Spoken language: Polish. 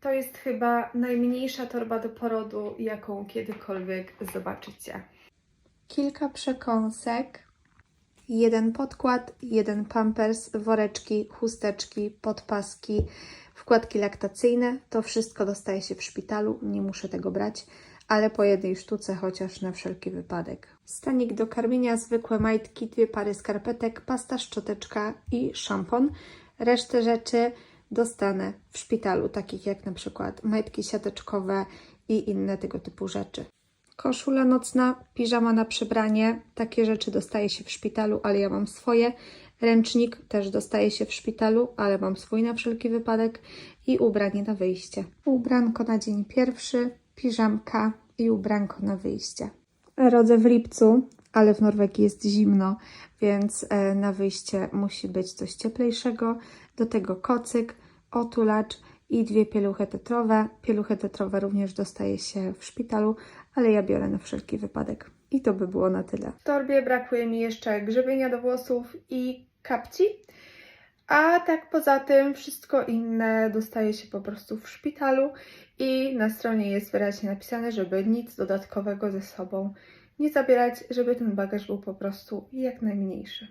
To jest chyba najmniejsza torba do porodu, jaką kiedykolwiek zobaczycie. Kilka przekąsek, jeden podkład, jeden pampers, woreczki, chusteczki, podpaski, wkładki laktacyjne. To wszystko dostaje się w szpitalu, nie muszę tego brać, ale po jednej sztuce chociaż na wszelki wypadek. Stanik do karmienia, zwykłe majtki, dwie pary skarpetek, pasta, szczoteczka i szampon. Resztę rzeczy dostanę w szpitalu, takich jak na przykład majtki siateczkowe i inne tego typu rzeczy. Koszula nocna, piżama na przebranie, takie rzeczy dostaje się w szpitalu, ale ja mam swoje. Ręcznik też dostaje się w szpitalu, ale mam swój na wszelki wypadek. I ubranie na wyjście. Ubranko na dzień pierwszy, piżamka i ubranko na wyjście. Rodzę w lipcu, ale w Norwegii jest zimno, więc e, na wyjście musi być coś cieplejszego. Do tego kocyk, otulacz i dwie pieluchy tetrowe. Pieluchy tetrowe również dostaje się w szpitalu, ale ja biorę na wszelki wypadek. I to by było na tyle. W torbie brakuje mi jeszcze grzebienia do włosów i kapci. A tak poza tym wszystko inne dostaje się po prostu w szpitalu i na stronie jest wyraźnie napisane, żeby nic dodatkowego ze sobą nie zabierać, żeby ten bagaż był po prostu jak najmniejszy.